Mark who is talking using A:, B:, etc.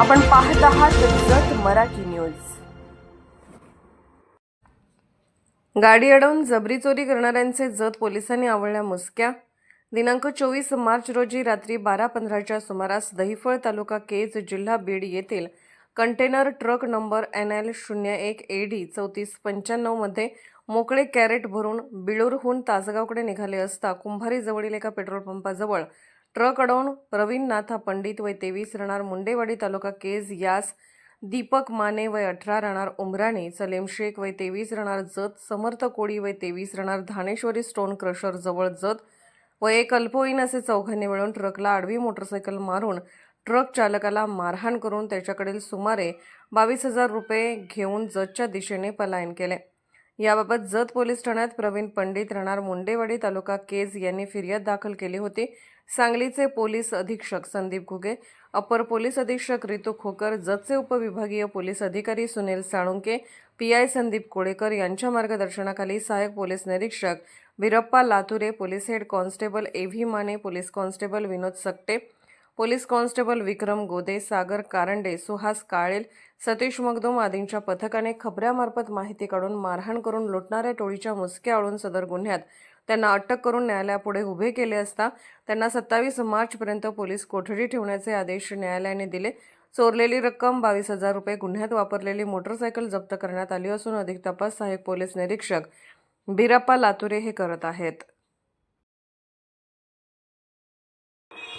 A: आपण पाहत आहात जत मराठी न्यूज. गाडी अडवून जबरी चोरी करणाऱ्यांचे जत पोलिसांनी आवळल्या मुसक्या. दिनांक चोवीस मार्च रोजी रात्री बारा पंधराच्या सुमारास दहिफळ तालुका केज जिल्हा बीड येथील container truck number N L शून्य एक ए डी चौतीस पंच्याण्णवमध्ये मोकळे कॅरेट भरून बिळूरहून तासगावकडे निघाले असता कुंभारीजवळील एका पेट्रोल पंपाजवळ ट्रक अडवून प्रवीण नाथा पंडित वय तेवीस राहणार. मुंडेवाडी तालुका केज यास दीपक माने वय अठरा राहणार. उमराणी सलेम शेख वय तेवीस राहणार. जत समर्थ कोळी वय तेवीस राहणार. धानेश्वरी स्टोन क्रशर जवळ जत व एक अल्पवयीन असे चौघांनी मिळून ट्रकला आडवी मोटरसायकल मारून ट्रक चालकाला मारहाण करून त्याच्याकडील सुमारे बावीस हजार रुपये घेऊन जतच्या दिशेने पलायन केले. याबाबत जत पोलीस ठाण्यात प्रवीण पंडित राहणार मुंडेवाडी तालुका केज यांनी फिर्याद दाखल केली होती. सांगलीचे पोलीस अधीक्षक संदीप घुगे अपर पोलीस अधीक्षक रितू खोकर जतचे उपविभागीय पोलीस अधिकारी सुनील साळुंके पी आय संदीप कोळेकर यांच्या मार्गदर्शनाखाली सहाय्यक पोलीस निरीक्षक Birappa Lature police head constable A V Mane police constable Vinod Sakate police constable Vikram Gode Sagar Karande Suhas Kalel Satish Magdum आदींच्या पथकाने खबऱ्यामार्फत माहिती काढून मारहाण करून लुटणाऱ्या टोळीच्या मुसक्या आळून सदर गुन्ह्यात. त्यांना अटक करून न्यायालयापुढे उभे केले असता त्यांना सत्तावीस मार्चपर्यंत पोलीस कोठडी ठेवण्याचे आदेश न्यायालयाने दिले. चोरलेली रक्कम बावीस हजार रुपये गुन्ह्यात वापरलेली मोटरसायकल जप्त करण्यात आली असून अधिक तपास सहाय्यक पोलीस निरीक्षक बिराप्पा लातुरे हे करत आहेत.